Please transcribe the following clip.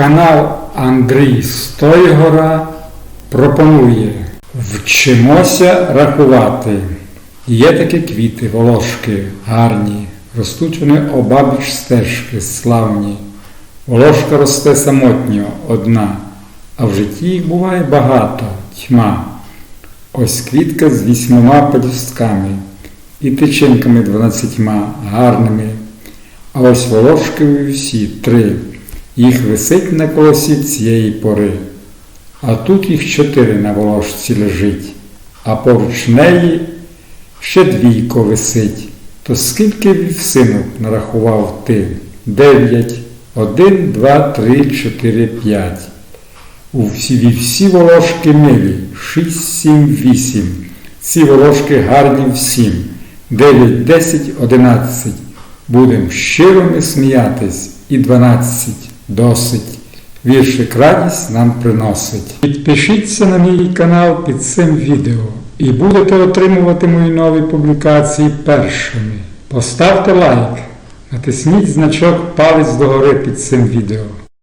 Канал Андрій Стойгора пропонує Вчимося рахувати. Є такі квіти, волошки, гарні, ростуть вони обабіч стежки, славні. Волошка росте самотньо одна, а в житті їх буває багато, тьма. Ось квітка з вісьмома пелюстками і тичинками дванадцятьма гарними. А ось волошки всі три. Їх висить на колосі цієї пори. А тут їх чотири на волошці лежить, а поруч неї ще двійко висить. То скільки вівсинок нарахував ти? Дев'ять. Один, два, три, чотири, п'ять. У всі вівсі волошки милі, шість, сім, вісім. Ці волошки гарні всім. Дев'ять, десять, одинадцять. Будем щиро ми сміятись, і дванадцять досить. Віршик радість нам приносить. Підпишіться на мій канал під цим відео і будете отримувати мої нові публікації першими. Поставте лайк, натисніть значок палець догори під цим відео.